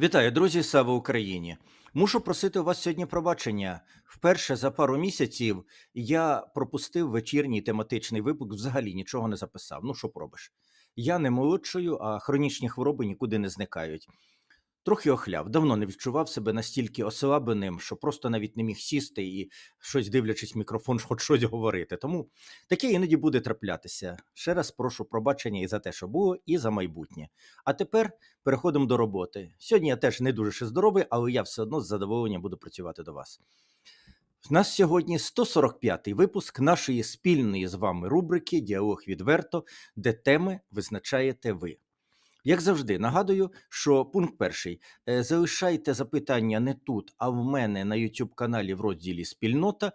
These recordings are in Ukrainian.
Вітаю, друзі! Слава Україні! Мушу просити у вас сьогодні пробачення. Вперше за пару місяців я пропустив вечірній тематичний випуск, взагалі нічого не записав. Ну, що пробиш? Я не молодшою, а хронічні хвороби нікуди не зникають. Трохи охляв, давно не відчував себе настільки ослабленим, що просто навіть не міг сісти і щось дивлячись в мікрофон, хоч щось говорити. Тому таке іноді буде траплятися. Ще раз прошу пробачення і за те, що було, і за майбутнє. А тепер переходимо до роботи. Сьогодні я теж не дуже ще здоровий, але я все одно з задоволенням буду працювати до вас. У нас сьогодні 145-й випуск нашої спільної з вами рубрики Діалог відверто, де теми визначаєте ви. Як завжди, нагадую, що пункт перший. Е, Залишайте запитання не тут, а в мене на YouTube каналі в розділі Спільнота,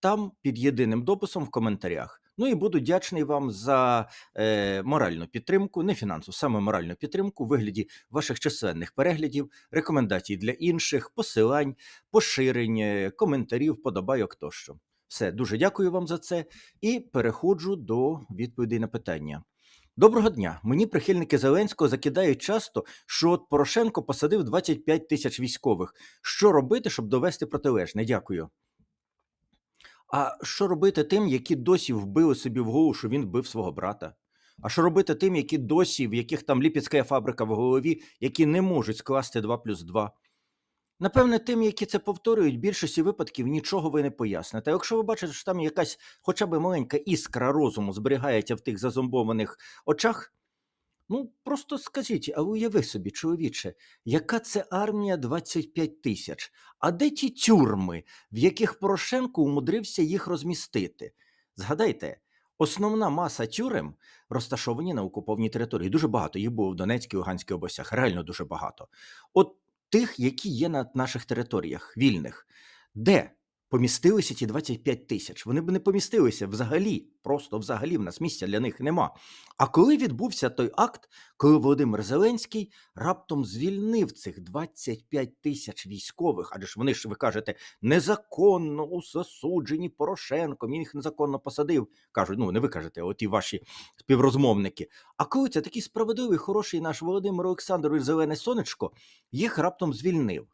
там під єдиним дописом в коментарях. Ну і буду вдячний вам за е, моральну підтримку, не фінансову, саме моральну підтримку у вигляді ваших численних переглядів, рекомендацій для інших, посилань, поширень, е, коментарів, подобайок тощо. Все, дуже дякую вам за це і переходжу до відповідей на питання. Доброго дня. Мені прихильники Зеленського закидають часто, що от Порошенко посадив 25 тисяч військових. Що робити, щоб довести протилежне? Дякую. А що робити тим, які досі вбили собі в голову, що він вбив свого брата? А що робити тим, які досі, в яких там ліпецька фабрика в голові, які не можуть скласти 2 плюс 2? Напевне, тим, які це повторюють, в більшості випадків нічого ви не поясните. Якщо ви бачите, що там якась хоча б маленька іскра розуму зберігається в тих зазомбованих очах, ну просто скажіть, а уяви собі, чоловіче, яка це армія 25 тисяч? А де ті тюрми, в яких Порошенко умудрився їх розмістити? Згадайте, основна маса тюрем розташовані на окупованій території. Дуже багато їх було в Донецькій Луганській областях, реально дуже багато. От тих, які є на наших територіях вільних, де помістилися ті 25 тисяч. Вони б не помістилися взагалі, просто взагалі в нас місця для них нема. А коли відбувся той акт, коли Володимир Зеленський раптом звільнив цих 25 тисяч військових, адже ж вони ж ви кажете, незаконно засуджені Порошенком, він їх незаконно посадив. кажуть, ну не ви кажете, от і ваші співрозмовники. А коли це такий справедливий, хороший наш Володимир Олександрович Зелене Сонечко їх раптом звільнив.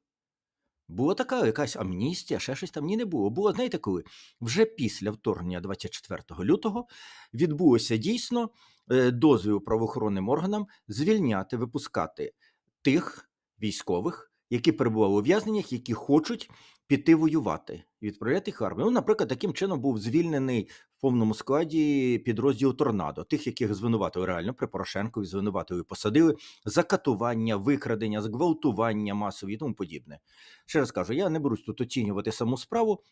Була така якась амністія, ще щось там ні не було. Було, знаєте, коли вже після вторгнення 24 лютого відбулося дійсно е, дозвіл правоохоронним органам звільняти, випускати тих військових, які перебували у в'язненнях, які хочуть піти воювати і відправляти їх в армію. Ну, наприклад, таким чином був звільнений в повному складі підрозділ Торнадо, тих, яких звинуватили реально при Порошенкові, звинуватили, посадили за катування, викрадення, зґвалтування масові і тому подібне. Ще раз кажу, я не берусь тут оцінювати саму справу.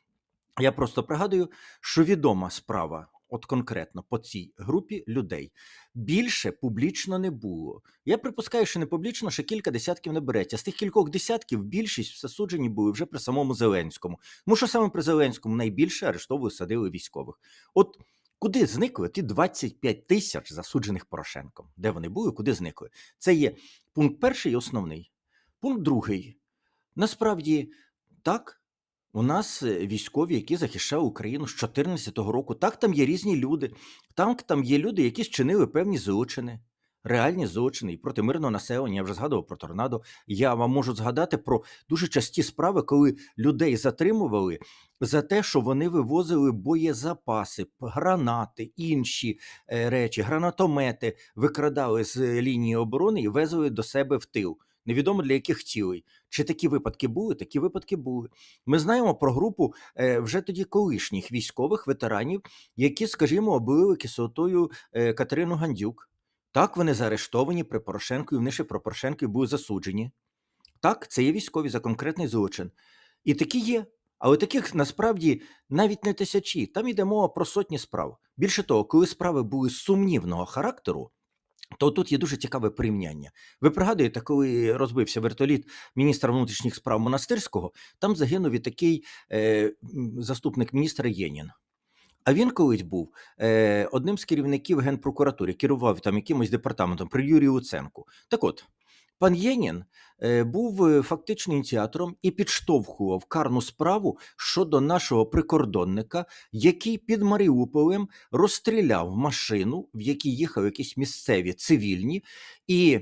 Я просто пригадую, що відома справа, от конкретно по цій групі людей, більше публічно не було. Я припускаю, що не публічно ще кілька десятків не береться. З тих кількох десятків більшість засуджені були вже при самому Зеленському. Тому що саме при Зеленському найбільше арештовували садили військових. От куди зникли ті 25 тисяч засуджених Порошенком? Де вони були, куди зникли? Це є пункт перший і основний. Пункт другий. Насправді, так, у нас е, військові, які захищали Україну з 2014 року. Так, там є різні люди. Так, там є люди, які зчинили певні злочини, реальні злочини і проти мирного населення. Я вже згадував про торнадо. Я вам можу згадати про дуже часті справи, коли людей затримували за те, що вони вивозили боєзапаси, гранати, інші е, речі, гранатомети викрадали з лінії оборони і везли до себе в тил. Невідомо для яких цілей. Чи такі випадки були? Такі випадки були. Ми знаємо про групу е, вже тоді колишніх військових ветеранів, які, скажімо, облили кислотою е, Катерину Гандюк. Так, вони заарештовані при Порошенку, і вони ще про Порошенко і були засуджені. Так, це є військові за конкретний злочин. І такі є. Але таких насправді навіть не тисячі. Там йде мова про сотні справ. Більше того, коли справи були сумнівного характеру, то тут є дуже цікаве порівняння. Ви пригадуєте, коли розбився вертоліт міністра внутрішніх справ монастирського, там загинув і такий е, заступник міністра Єнін. А він колись був е, одним з керівників генпрокуратури, керував там якимось департаментом при Юрію Луценку. Так от, пан Єнін е, був е, фактично ініціатором і підштовхував карну справу щодо нашого прикордонника, який під Маріуполем розстріляв машину, в якій їхав якісь місцеві цивільні, і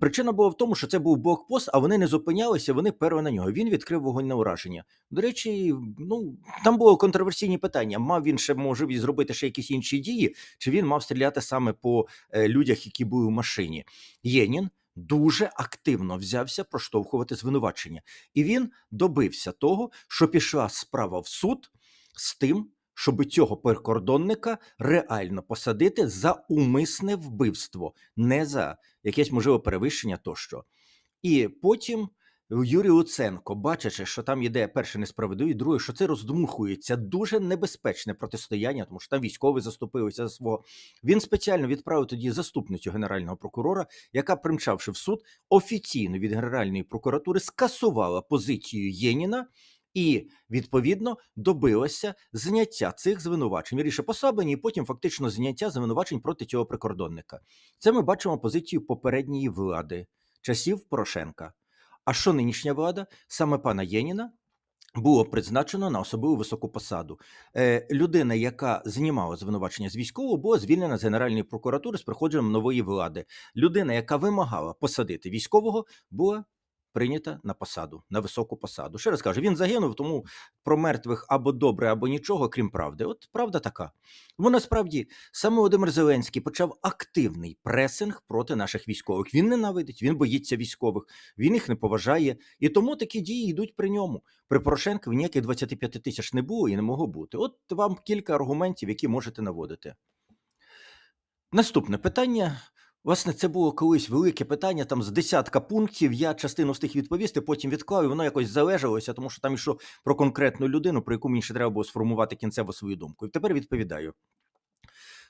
Причина була в тому, що це був блокпост, а вони не зупинялися, вони перли на нього. Він відкрив вогонь на ураження. До речі, ну там було контроверсійні питання. Мав він ще можливість зробити ще якісь інші дії, чи він мав стріляти саме по е, людях, які були в машині? Єнін дуже активно взявся проштовхувати звинувачення, і він добився того, що пішла справа в суд з тим, щоб цього прикордонника реально посадити за умисне вбивство, не за якесь можливе перевищення тощо. І потім Юрій Луценко, бачачи, що там йде перше несправедливість, друге, що це роздмухується дуже небезпечне протистояння, тому що там військові заступилися за свого. Він спеціально відправив тоді заступницю генерального прокурора, яка, примчавши в суд, офіційно від Генеральної прокуратури скасувала позицію Єніна. І відповідно добилася зняття цих звинувачень. Вірніше послаблення, і потім фактично зняття звинувачень проти цього прикордонника. Це ми бачимо позицію попередньої влади часів Порошенка. А що нинішня влада, саме пана Єніна, було призначено на особливу високу посаду. Е, людина, яка знімала звинувачення з військового, була звільнена з Генеральної прокуратури з приходженням нової влади. Людина, яка вимагала посадити військового, була прийнята на посаду, на високу посаду. Ще раз кажу, він загинув, тому про мертвих або добре, або нічого, крім правди. От правда така. Тому насправді саме Володимир Зеленський почав активний пресинг проти наших військових. Він ненавидить, він боїться військових, він їх не поважає. І тому такі дії йдуть при ньому. При Порошенкові ніяких 25 тисяч не було і не могло бути. От вам кілька аргументів, які можете наводити. Наступне питання. Власне, це було колись велике питання, там з десятка пунктів. Я частину встиг відповісти, потім відклав, і воно якось залежалося, тому що там йшло про конкретну людину, про яку мені ще треба було сформувати кінцево свою думку. І тепер відповідаю.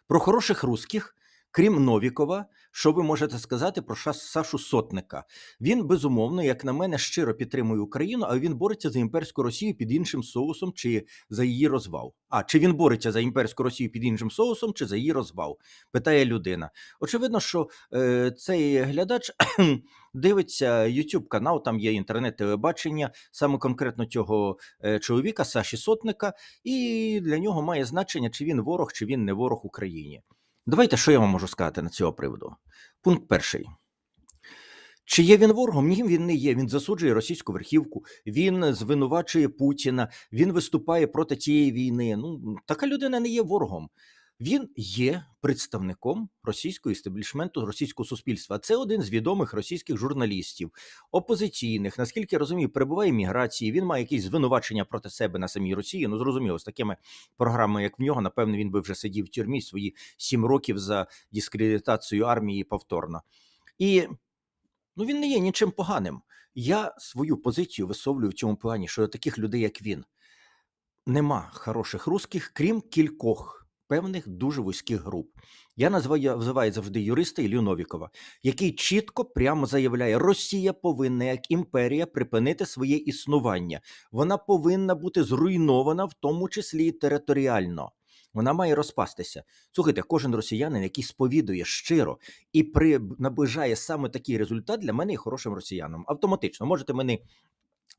Про хороших русських, крім Новікова, що ви можете сказати про Сашу Сотника? Він безумовно, як на мене, щиро підтримує Україну, але він бореться за імперську Росію під іншим соусом чи за її розвал. А чи він бореться за імперську Росію під іншим соусом, чи за її розвал? Питає людина. Очевидно, що е, цей глядач дивиться YouTube канал, там є інтернет-телебачення, саме конкретно цього е, чоловіка, Саші Сотника, і для нього має значення, чи він ворог, чи він не ворог Україні. Давайте, що я вам можу сказати на цього приводу. Пункт перший. Чи є він ворогом? Ні, він не є. Він засуджує російську верхівку, він звинувачує Путіна, він виступає проти цієї війни. Ну, така людина не є ворогом. Він є представником російського істеблішменту, російського суспільства. Це один з відомих російських журналістів, опозиційних, наскільки я розумію, перебуває в міграції. Він має якісь звинувачення проти себе на самій Росії. Ну зрозуміло, з такими програмами, як в нього, напевно, він би вже сидів в тюрмі свої сім років за дискредитацію армії повторно. І ну він не є нічим поганим. Я свою позицію висловлюю в цьому плані, що таких людей, як він, нема хороших русських, крім кількох певних дуже вузьких груп. Я називаю, називаю завжди юриста Ілью Новікова, який чітко прямо заявляє, Росія повинна як імперія припинити своє існування. Вона повинна бути зруйнована, в тому числі і територіально. Вона має розпастися. Слухайте, кожен росіянин, який сповідує щиро і при наближає саме такий результат, для мене є хорошим росіяном. Автоматично можете мені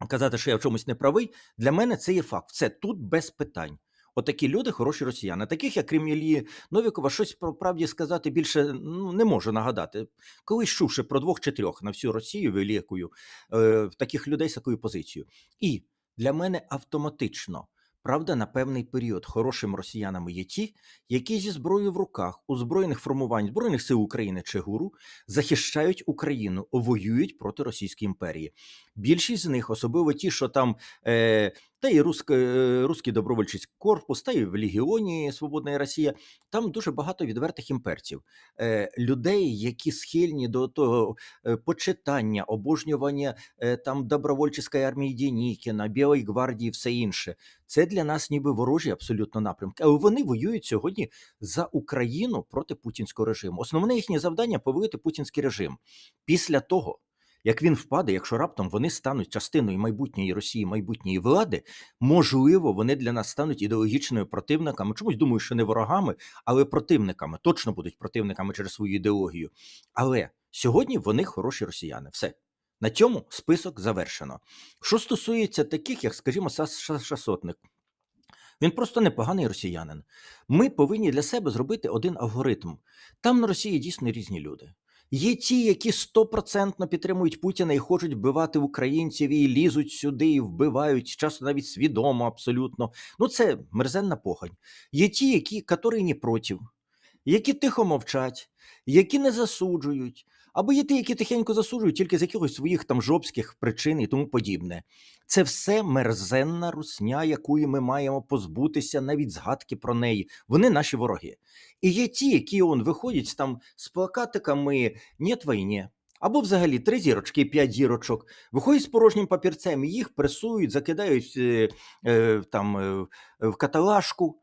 казати, що я в чомусь не правий. Для мене це є факт. Це тут без питань. Отакі люди хороші росіяни. Таких, як крім Іллі Новікова, щось про правді сказати більше ну, не можу нагадати. Колись чувши про двох чи трьох на всю Росію великою, е, таких людей з такою позицією. І для мене автоматично, правда, на певний період хорошими росіянами є ті, які зі зброєю в руках у збройних формувань Збройних сил України чи ГУРу захищають Україну, воюють проти Російської імперії. Більшість з них, особливо ті, що там. Е, та і русько, е, Руський добровольчий корпус, та і в Легіоні Свободна Росія. Там дуже багато відвертих імперців, е, людей, які схильні до того е, почитання, обожнювання е, там добровольчої армії Дєнікіна, Білої гвардії, все інше. Це для нас ніби ворожі абсолютно напрямки. Але вони воюють сьогодні за Україну проти путінського режиму. Основне їхнє завдання повалити путінський режим. Після того, як він впаде, якщо раптом вони стануть частиною майбутньої Росії, майбутньої влади, можливо, вони для нас стануть ідеологічними противниками. Чомусь думаю, що не ворогами, але противниками. Точно будуть противниками через свою ідеологію. Але сьогодні вони хороші росіяни. Все. На цьому список завершено. Що стосується таких, як, скажімо, Саша Сотник, він просто непоганий росіянин. Ми повинні для себе зробити один алгоритм. Там на Росії дійсно різні люди. Є ті, які стопроцентно підтримують Путіна і хочуть вбивати українців і лізуть сюди, і вбивають, часто навіть свідомо, абсолютно. Ну, це мерзенна похань. Є ті, які, не проти, які тихо мовчать, які не засуджують, або є ті, які тихенько засуджують тільки з якихось своїх там жопських причин і тому подібне. Це все мерзенна русня, якої ми маємо позбутися, навіть згадки про неї. Вони наші вороги. І є ті, які он виходять там з плакатиками «Нєт війні», або взагалі три зірочки, п'ять зірочок, виходять з порожнім папірцем, їх пресують, закидають е, е, там е, в каталажку.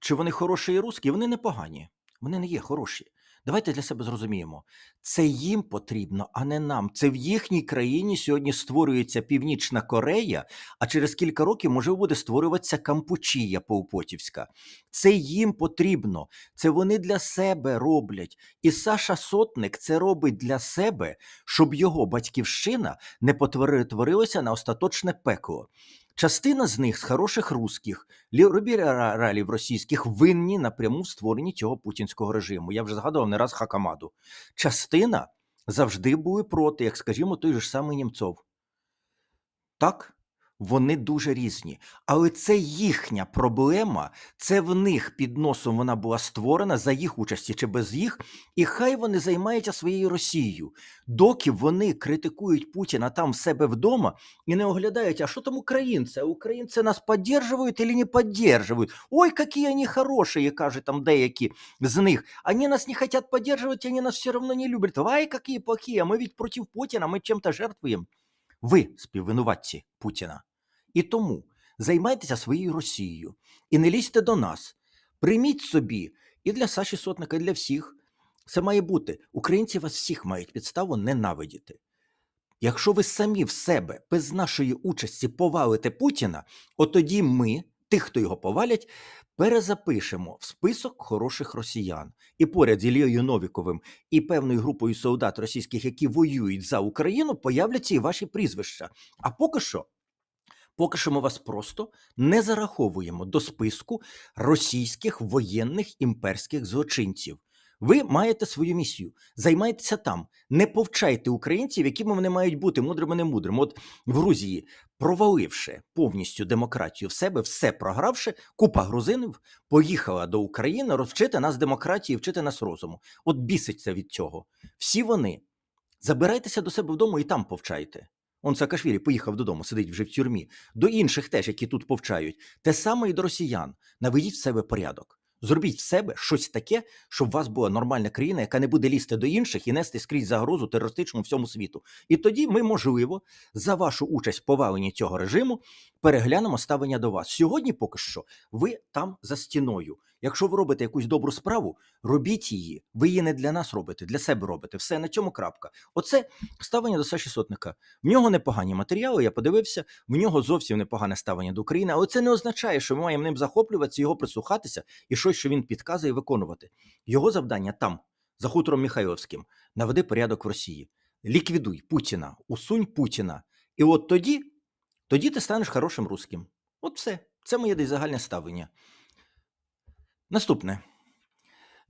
Чи вони хороші і русські? Вони не погані. Вони не є хороші. Давайте для себе зрозуміємо, це їм потрібно, а не нам. Це в їхній країні сьогодні створюється Північна Корея, а через кілька років може буде створюватися Кампучія Поупотівська. Це їм потрібно, це вони для себе роблять. І Саша Сотник це робить для себе, щоб його батьківщина не потворилася на остаточне пекло. Частина з них з хороших русських, лібералів російських винні напряму в створенні цього путінського режиму. Я вже згадував не раз Хакамаду. Частина завжди були проти, як скажімо, той же самий Німцов. Так, вони дуже різні. Але це їхня проблема, це в них під носом вона була створена за їх участі чи без їх, і хай вони займаються своєю Росією. Доки вони критикують Путіна там в себе вдома і не оглядають, а що там українці? Українці нас підтримують чи не підтримують? Ой, які вони хороші, кажуть там деякі з них. Вони нас не хочуть підтримувати, вони нас все одно не люблять. Ай, які плохі, а ми від проти Путіна, ми чим-то жертвуємо. Ви співвинуватці Путіна. І тому займайтеся своєю Росією і не лізьте до нас. Прийміть собі і для Саші Сотника, і для всіх. Це має бути. Українці вас всіх мають підставу ненавидіти. Якщо ви самі в себе без нашої участі повалите Путіна, от тоді ми, тих, хто його повалять, перезапишемо в список хороших росіян. І поряд з Ілією Новіковим і певною групою солдат російських, які воюють за Україну, появляться і ваші прізвища. А поки що. Поки що ми вас просто не зараховуємо до списку російських воєнних імперських злочинців. Ви маєте свою місію, займайтеся там, не повчайте українців, якими вони мають бути мудрими, не мудрими. От в Грузії, проваливши повністю демократію в себе, все програвши, купа грузинів поїхала до України розвчити нас демократії, вчити нас розуму. От біситься від цього. Всі вони забирайтеся до себе вдома і там повчайте. Он Саакашвілі поїхав додому, сидить вже в тюрмі. До інших теж, які тут повчають. Те саме і до росіян. Наведіть в себе порядок. Зробіть в себе щось таке, щоб у вас була нормальна країна, яка не буде лізти до інших і нести скрізь загрозу терористичному всьому світу. І тоді ми, можливо, за вашу участь в поваленні цього режиму переглянемо ставлення до вас. Сьогодні, поки що, ви там за стіною. Якщо ви робите якусь добру справу, робіть її. Ви її не для нас робите, для себе робите. Все на цьому крапка. Оце ставлення до Саші Сотника. В нього непогані матеріали. Я подивився, в нього зовсім непогане ставлення до України. Але це не означає, що ми маємо ним захоплюватися, його прислухатися і щось, що він підказує, виконувати. Його завдання там, за хутором Міхайловським, наведи порядок в Росії. Ліквідуй Путіна, усунь Путіна. І от тоді, тоді ти станеш хорошим русським. От все. Це моє десь загальне ставлення. Наступне.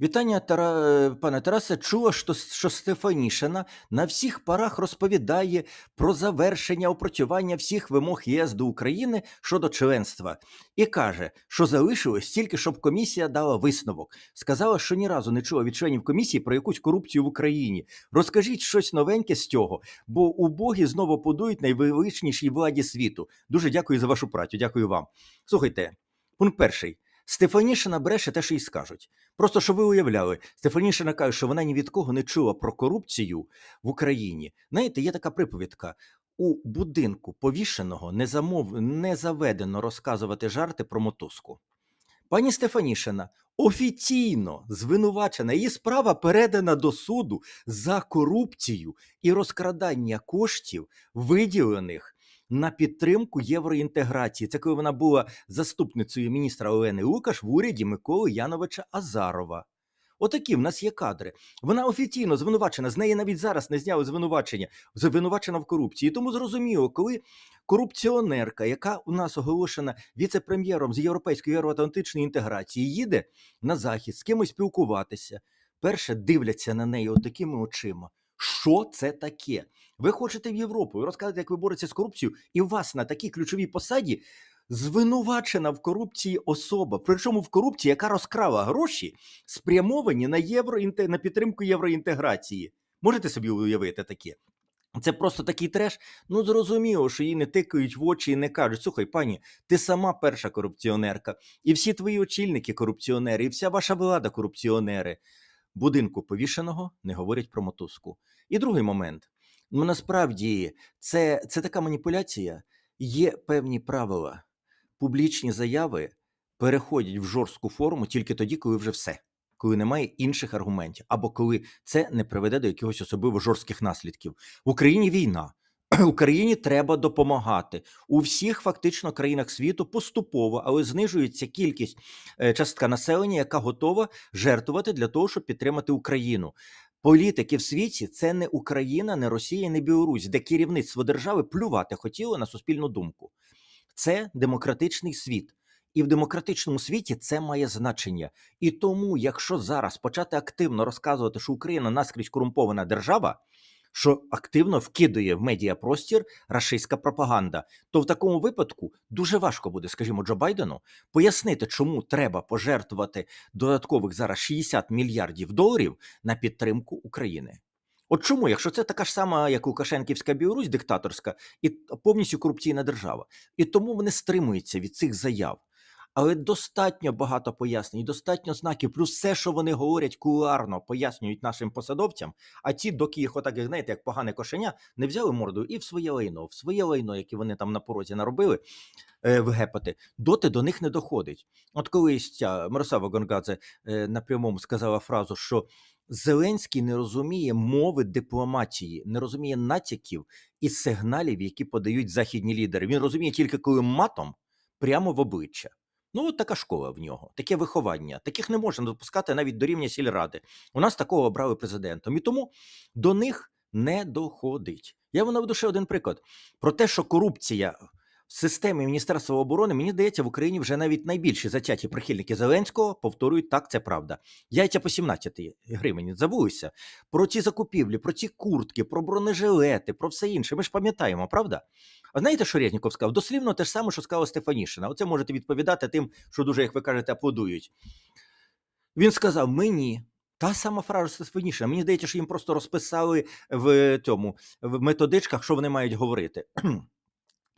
Вітання, Тара... пане Тарасе. Чула, що, що Стефанішина на всіх парах розповідає про завершення опрацювання всіх вимог ЄС до України щодо членства і каже, що залишилось тільки, щоб комісія дала висновок. Сказала, що ні разу не чула від членів комісії про якусь корупцію в Україні. Розкажіть щось новеньке з цього, бо убогі знову подують найвеличнішій владі світу. Дуже дякую за вашу працю. Дякую вам. Слухайте, пункт перший. Стефанішина бреше те, що й скажуть. Просто щоб ви уявляли, Стефанішина каже, що вона ні від кого не чула про корупцію в Україні. Знаєте, є така приповідка. У будинку повішеного не, замов... не заведено розказувати жарти про мотузку. Пані Стефанішина офіційно звинувачена, її справа передана до суду за корупцію і розкрадання коштів, виділених на підтримку євроінтеграції. Це коли вона була заступницею міністра Олени Лукаш в уряді Миколи Яновича Азарова. Отакі в нас є кадри. Вона офіційно звинувачена. З неї навіть зараз не зняли звинувачення, звинувачена в корупції. Тому зрозуміло, коли корупціонерка, яка у нас оголошена віце-прем'єром з європейської євроатлантичної інтеграції, їде на захід з кимось спілкуватися. вперше дивляться на неї отакими очима. Що це таке? Ви хочете в Європу, ви розказуєте, як ви боретеся з корупцією, і у вас на такій ключовій посаді звинувачена в корупції особа, причому в корупції, яка розкрала гроші, спрямовані на євро на підтримку євроінтеграції. Можете собі уявити таке? Це просто такий треш. Ну зрозуміло, що їй не тикають в очі і не кажуть: слухай, пані, ти сама перша корупціонерка, і всі твої очільники корупціонери, і вся ваша влада корупціонери. Будинку повішеного не говорять про мотузку. І другий момент. Ну насправді це, це така маніпуляція. Є певні правила. Публічні заяви переходять в жорстку форму тільки тоді, коли вже все, коли немає інших аргументів, або коли це не приведе до якихось особливо жорстких наслідків. В Україні війна. Україні треба допомагати у всіх фактично країнах світу поступово, але знижується кількість е, частка населення, яка готова жертвувати для того, щоб підтримати Україну. Політики в світі це не Україна, не Росія, не Білорусь, де керівництво держави плювати хотіло на суспільну думку. Це демократичний світ. І в демократичному світі це має значення. І тому, якщо зараз почати активно розказувати, що Україна наскрізь корумпована держава, що активно вкидує в медіапростір рашистська пропаганда, то в такому випадку дуже важко буде, скажімо, Джо Байдену пояснити, чому треба пожертвувати додаткових зараз 60 мільярдів доларів на підтримку України. От чому, якщо це така ж сама, як Лукашенківська Білорусь, диктаторська і повністю корупційна держава, і тому вони стримуються від цих заяв. Але достатньо багато пояснень, достатньо знаків, плюс все, що вони говорять кулуарно, пояснюють нашим посадовцям. А ті, доки їх отак, знаєте, як погане кошеня, не взяли морду і в своє лайно, в своє лайно, яке вони там на порозі наробили е, вгепати, доти до них не доходить. От колись ця Мирослава Гонгадзе е, на прямому сказала фразу, що Зеленський не розуміє мови дипломатії, не розуміє натяків і сигналів, які подають західні лідери. Він розуміє тільки коли матом прямо в обличчя. Ну, от така школа в нього, таке виховання. Таких не можна допускати навіть до рівня сільради. У нас такого обрали президентом. І тому до них не доходить. Я вам наведу ще один приклад про те, що корупція в системі Міністерства оборони, мені здається, в Україні вже навіть найбільші затяті прихильники Зеленського повторюють, так, це правда. Яйця по 17 гривень забулися. Про ці закупівлі, про ці куртки, про бронежилети, про все інше. Ми ж пам'ятаємо, правда? А знаєте, що Резніков сказав? Дослівно те ж саме, що сказала Стефанішина. Оце можете відповідати тим, що дуже, як ви кажете, аплодують. Він сказав: мені. Та сама фраза Стефанішина. Мені здається, що їм просто розписали в цьому в методичках, що вони мають говорити.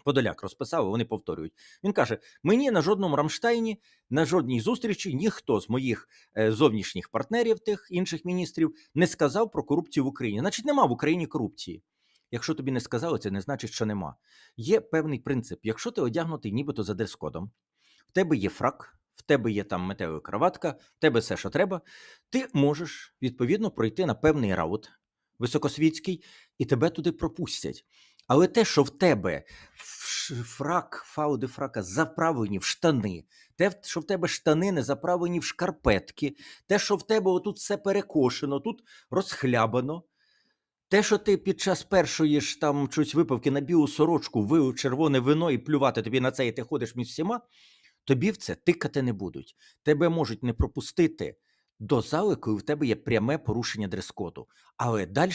Подоляк розписав, вони повторюють. Він каже: мені на жодному Рамштайні, на жодній зустрічі ніхто з моїх е, зовнішніх партнерів, тих інших міністрів, не сказав про корупцію в Україні. Значить, нема в Україні корупції. Якщо тобі не сказали, це не значить, що нема. Є певний принцип: якщо ти одягнутий нібито за дрес-кодом, в тебе є фрак. В тебе є там метеова краватка, в тебе все, що треба, ти можеш відповідно пройти на певний раут високосвітський, і тебе туди пропустять. Але те, що в тебе фрак, фауди фрака заправлені в штани, те, що в тебе штани не заправлені в шкарпетки, те, що в тебе отут все перекошено, тут розхлябано. Те, що ти під час першої ж там щось випивки на білу сорочку вив червоне вино і плювати тобі на це, і ти ходиш між всіма, тобі в це тикати не будуть. Тебе можуть не пропустити до зали, коли в тебе є пряме порушення дрес-коду. Але далі,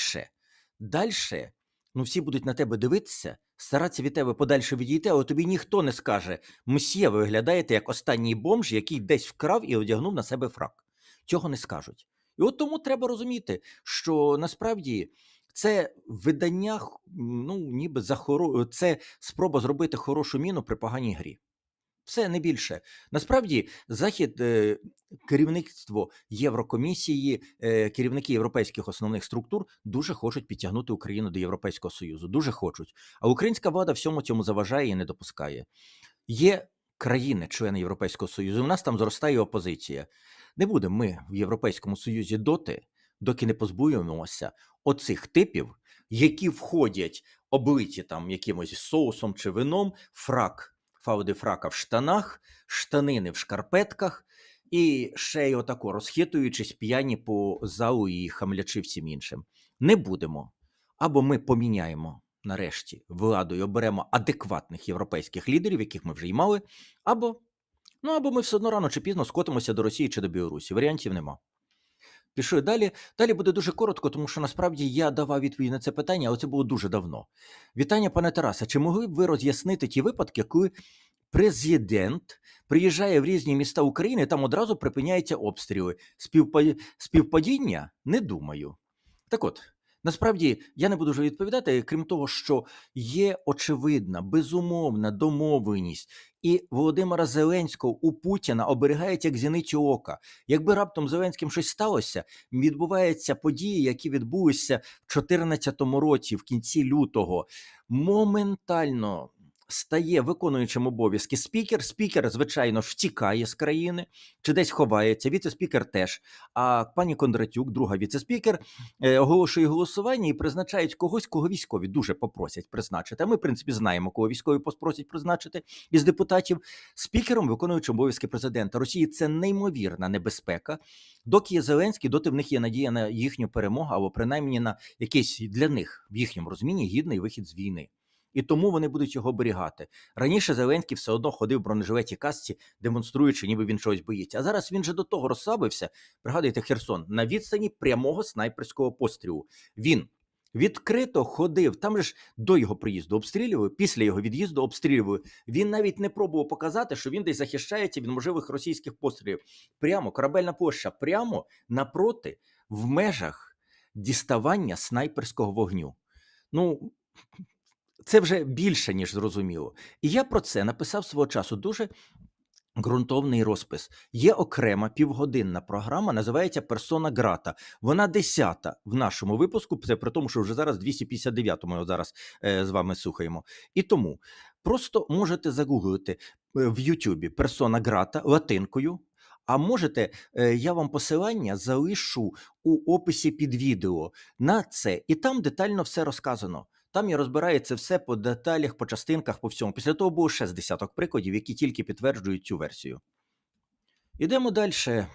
далі ну всі будуть на тебе дивитися, старатися від тебе подальше відійти, але тобі ніхто не скаже: Мсьє, ви виглядаєте як останній бомж, який десь вкрав і одягнув на себе фрак. Цього не скажуть. І от тому треба розуміти, що насправді це видання, ну ніби за хоро... це спроба зробити хорошу міну при поганій грі. Все не більше. Насправді, захід, е, керівництво Єврокомісії, е, керівники європейських основних структур дуже хочуть підтягнути Україну до Європейського Союзу. Дуже хочуть. А українська влада всьому цьому заважає і не допускає. Є країни, члени Європейського Союзу. У нас там зростає опозиція. Не будемо ми в Європейському Союзі доти, доки не позбуємося оцих типів, які входять облиті там якимось соусом чи вином, фрак фауди фрака в штанах, штанини в шкарпетках, і ще й отако розхитуючись п'яні по залу і хамлячи всім іншим. Не будемо. Або ми поміняємо нарешті владу і оберемо адекватних європейських лідерів, яких ми вже й мали, або ну або ми все одно рано чи пізно скотимося до Росії чи до Білорусі. Варіантів нема. Пішли далі. Далі буде дуже коротко, тому що насправді я давав відповідь на це питання, але це було дуже давно. Вітання, пане Тараса. Чи могли б ви роз'яснити ті випадки, коли президент приїжджає в різні міста України, там одразу припиняються обстріли? Співпа- Співпадіння? Не думаю. Так от. Насправді я не буду вже відповідати, крім того, що є очевидна, безумовна домовленість, і Володимира Зеленського у Путіна оберігають як зіницю ока. Якби раптом Зеленським щось сталося, відбуваються події, які відбулися в 2014 році, в кінці лютого, моментально. Стає виконуючим обов'язки спікер. Спікер, звичайно, втікає з країни чи десь ховається. Віце-спікер теж. А пані Кондратюк, друга віце-спікер, е, оголошує голосування і призначають когось, кого військові дуже попросять призначити. А ми, в принципі, знаємо, кого військові попросять призначити із депутатів. Спікером виконуючим обов'язки президента Росії це неймовірна небезпека. Доки є Зеленський, доти в них є надія на їхню перемогу, або принаймні на якийсь для них в їхньому розумінні гідний вихід з війни. І тому вони будуть його оберігати. Раніше Зеленський все одно ходив в бронежилеті касці, демонструючи, ніби він чогось боїться. А зараз він же до того розслабився. Пригадуєте Херсон на відстані прямого снайперського пострілу. Він відкрито ходив. Там же ж до його приїзду обстрілювали, після його від'їзду обстрілювали. Він навіть не пробував показати, що він десь захищається від можливих російських пострілів. Прямо корабельна площа, прямо напроти, в межах діставання снайперського вогню. Ну. Це вже більше, ніж зрозуміло. І я про це написав свого часу дуже ґрунтовний розпис. Є окрема півгодинна програма, називається Персона Грата. Вона десята в нашому випуску, це при тому, що вже зараз 259 ми зараз е, з вами слухаємо. І тому просто можете загуглити е, в Ютубі Персона Грата латинкою. А можете, е, я вам посилання залишу у описі під відео на це, і там детально все розказано. Там я розбираю це все по деталях, по частинках, по всьому. Після того було ще з десяток прикладів, які тільки підтверджують цю версію. Ідемо далі.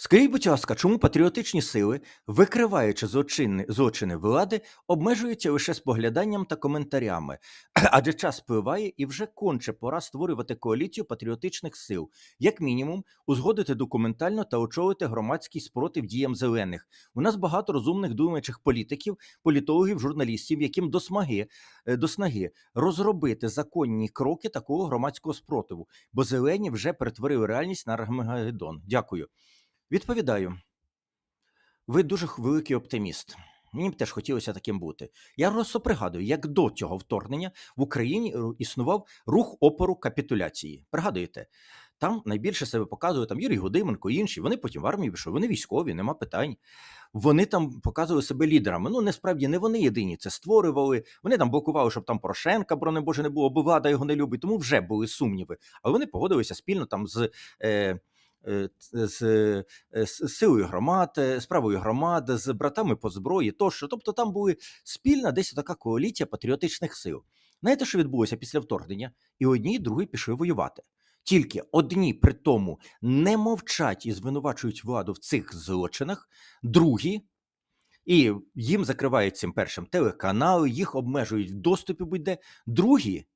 Скажіть, будь ласка, чому патріотичні сили, викриваючи злочини, злочини влади, обмежуються лише спогляданням та коментарями, адже час спливає і вже конче пора створювати коаліцію патріотичних сил, як мінімум, узгодити документально та очолити громадський спротив діям зелених. У нас багато розумних думаючих політиків, політологів, журналістів, яким до смаги, е, до снаги розробити законні кроки такого громадського спротиву, бо зелені вже перетворили реальність на Армагеддон. Дякую. Відповідаю, ви дуже великий оптиміст. Мені б теж хотілося таким бути. Я просто пригадую, як до цього вторгнення в Україні існував рух опору капітуляції. Пригадуєте, там найбільше себе показує там Юрій Гудименко інші. Вони потім в армії пішли, вони військові, нема питань. Вони там показували себе лідерами. Ну, насправді не вони єдині це створювали. Вони там блокували, щоб там Порошенка, броне Боже, не було, бо влада його не любить. Тому вже були сумніви. Але вони погодилися спільно там з. Е, з, е, з силою громад, е, з правою громад, з братами по зброї тощо. Тобто там були спільна десь така коаліція патріотичних сил. Знаєте, що відбулося після вторгнення? І одні, і другі пішли воювати. Тільки одні при тому не мовчать і звинувачують владу в цих злочинах, другі. І їм закривають цим першим телеканали, їх обмежують в доступі будь-де. Другі,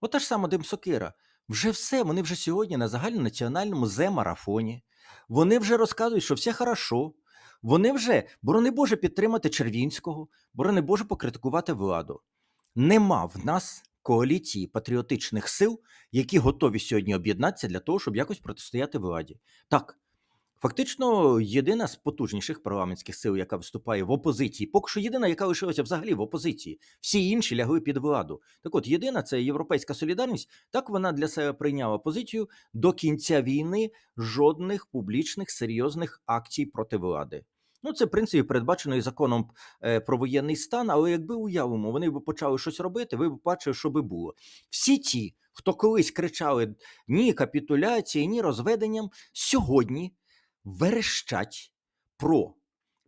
ота ж сама Демсокира, вже все, вони вже сьогодні на загальнонаціональному зе-марафоні. Вони вже розказують, що все хорошо. Вони вже, борони Боже, підтримати Червінського, борони Боже, покритикувати владу. Нема в нас коаліції патріотичних сил, які готові сьогодні об'єднатися для того, щоб якось протистояти владі. Так, фактично, єдина з потужніших парламентських сил, яка виступає в опозиції, поки що єдина, яка лишилася взагалі в опозиції. Всі інші лягли під владу. Так от, єдина це Європейська солідарність. Так вона для себе прийняла позицію до кінця війни жодних публічних серйозних акцій проти влади. Ну, це в принципі передбачено і законом е, про воєнний стан, але якби уявимо, вони б почали щось робити, ви б бачили, що би було. Всі ті, хто колись кричали ні капітуляції, ні розведенням, сьогодні верещать про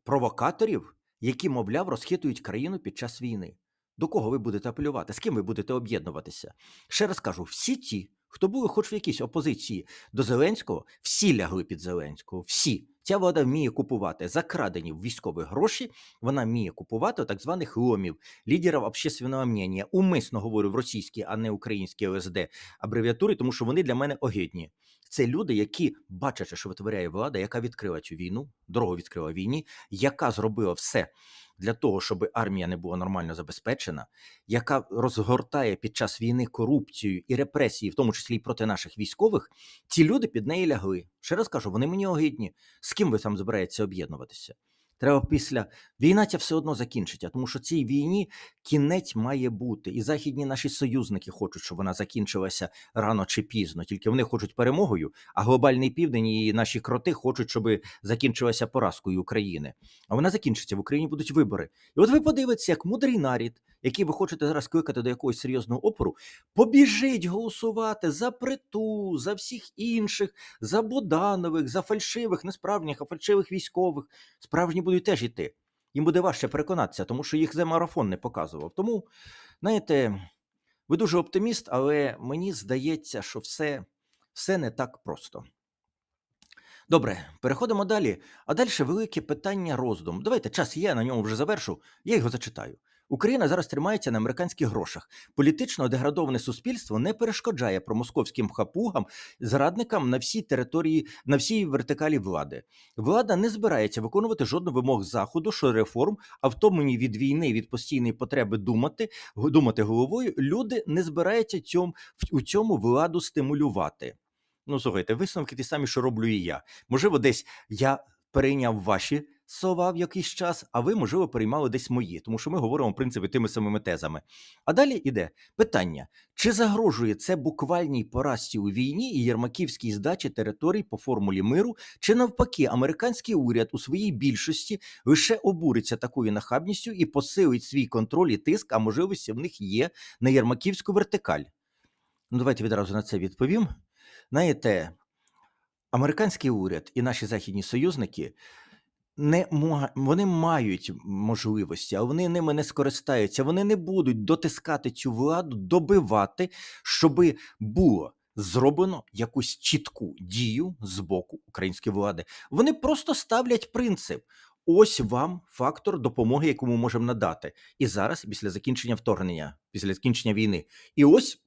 провокаторів, які, мовляв, розхитують країну під час війни. До кого ви будете апелювати? З ким ви будете об'єднуватися? Ще раз кажу: всі ті, хто були хоч в якійсь опозиції до Зеленського, всі лягли під Зеленського. Всі. Ця влада вміє купувати закрадені військові гроші. Вона вміє купувати так званих ломів, лідерів общественного мнення. Умисно говорю в російській, а не українській ОСД абревіатури, тому що вони для мене огідні. Це люди, які бачачи, що витворяє влада, яка відкрила цю війну, дорогу відкрила війні, яка зробила все для того, щоб армія не була нормально забезпечена, яка розгортає під час війни корупцію і репресії, в тому числі і проти наших військових. Ці люди під неї лягли. Ще раз кажу, вони мені огидні. З ким ви там збираєтеся об'єднуватися? Треба після війна ця все одно закінчиться, тому що цій війні кінець має бути. І західні наші союзники хочуть, щоб вона закінчилася рано чи пізно. Тільки вони хочуть перемогою, а глобальний південь і наші кроти хочуть, щоб закінчилася поразкою України. А вона закінчиться в Україні будуть вибори. І от ви подивитеся, як мудрий нарід, який ви хочете зараз кликати до якогось серйозного опору, побіжить голосувати за приту, за всіх інших, за Боданових, за фальшивих, не справжніх, а фальшивих військових. Справжні будуть теж йти. Їм буде важче переконатися, тому що їх за марафон не показував. Тому, знаєте, ви дуже оптиміст, але мені здається, що все, все не так просто. Добре, переходимо далі. А далі велике питання роздум. Давайте час є, я на ньому вже завершу. Я його зачитаю. Україна зараз тримається на американських грошах. Політично деградоване суспільство не перешкоджає промосковським хапугам, зрадникам на всій території, на всій вертикалі влади. Влада не збирається виконувати жодну вимог заходу щодо реформ, а втомлені від війни, від постійної потреби думати, думати головою. Люди не збираються цьому у цьому владу стимулювати. Ну, слухайте, висновки ті самі, що роблю і я. Можливо, десь я перейняв ваші слова в якийсь час, а ви, можливо, переймали десь мої, тому що ми говоримо, в принципі, тими самими тезами. А далі іде питання: чи загрожує це буквальній поразці у війні і єрмаківській здачі територій по формулі миру, чи навпаки, американський уряд у своїй більшості лише обуриться такою нахабністю і посилить свій контроль і тиск, а можливості в них є на єрмаківську вертикаль? Ну, давайте відразу на це відповім. Знаєте, американський уряд і наші західні союзники не вони мають можливості, а вони ними не скористаються. Вони не будуть дотискати цю владу, добивати, щоби було зроблено якусь чітку дію з боку української влади. Вони просто ставлять принцип. Ось вам фактор допомоги, яку ми можемо надати. І зараз, після закінчення вторгнення, після закінчення війни. І ось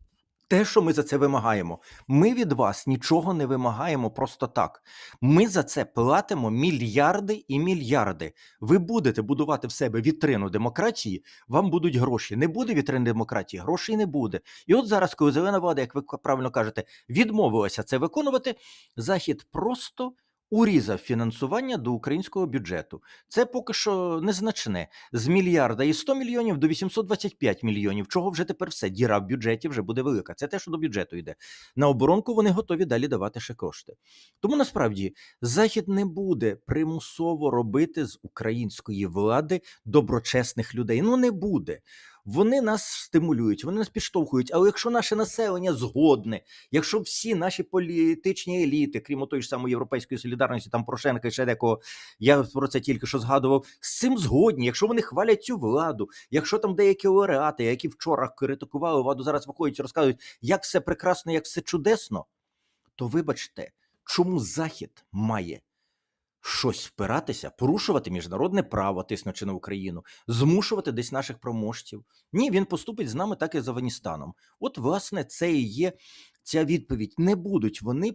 те, що ми за це вимагаємо. Ми від вас нічого не вимагаємо просто так. Ми за це платимо мільярди і мільярди. Ви будете будувати в себе вітрину демократії, вам будуть гроші. Не буде вітрини демократії, грошей не буде. І от зараз, коли зелена влада, як ви правильно кажете, відмовилася це виконувати, захід просто. Урізав фінансування до українського бюджету. Це поки що незначне. З мільярда і 100 мільйонів до 825 мільйонів. Чого вже тепер все? Діра в бюджеті вже буде велика. Це те, що до бюджету йде. На оборонку вони готові далі давати ще кошти. Тому насправді Захід не буде примусово робити з української влади доброчесних людей. Ну не буде. Вони нас стимулюють, вони нас підштовхують. Але якщо наше населення згодне, якщо всі наші політичні еліти, крім тої ж самої європейської солідарності, там Порошенка і ще декого, я про це тільки що згадував, з цим згодні, якщо вони хвалять цю владу, якщо там деякі лауреати, які вчора критикували владу, зараз виходять і розказують, як все прекрасно, як все чудесно, то вибачте, чому Захід має щось впиратися, порушувати міжнародне право, тиснучи на Україну, змушувати десь наших проможців. Ні, він поступить з нами так і з Афганістаном. От, власне, це і є ця відповідь. Не будуть вони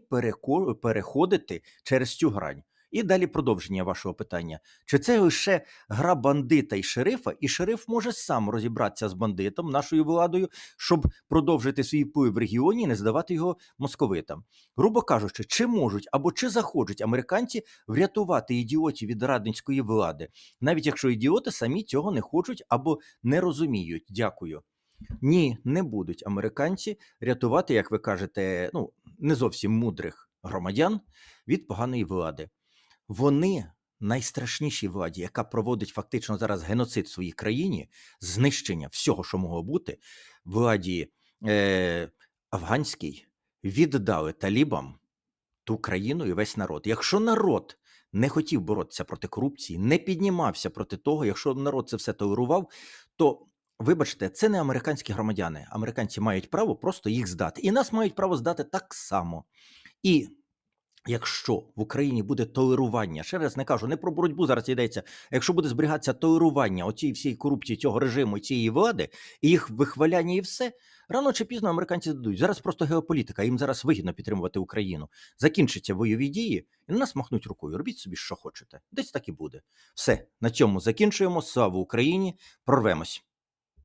переходити через цю грань. І далі продовження вашого питання: чи це лише гра бандита і шерифа, і шериф може сам розібратися з бандитом, нашою владою, щоб продовжити свій вплив в регіоні і не здавати його московитам? Грубо кажучи, чи можуть або чи захочуть американці врятувати ідіотів від радницької влади, навіть якщо ідіоти самі цього не хочуть або не розуміють. Дякую. Ні, не будуть американці рятувати, як ви кажете, ну не зовсім мудрих громадян від поганої влади. Вони найстрашнішій владі, яка проводить фактично зараз геноцид в своїй країні, знищення всього, що могло бути, владі е, афганській віддали талібам ту країну і весь народ. Якщо народ не хотів боротися проти корупції, не піднімався проти того, якщо народ це все толерував, то вибачте, це не американські громадяни. Американці мають право просто їх здати, і нас мають право здати так само. І Якщо в Україні буде толерування, ще раз не кажу, не про боротьбу зараз йдеться. Якщо буде зберігатися толерування оцій всієї корупції цього режиму, цієї влади, і їх вихваляння, і все рано чи пізно американці дадуть. Зараз просто геополітика. Їм зараз вигідно підтримувати Україну. Закінчаться бойові дії, і на нас махнуть рукою. Робіть собі, що хочете. Десь так і буде. Все на цьому закінчуємо. Слава Україні! Прорвемось.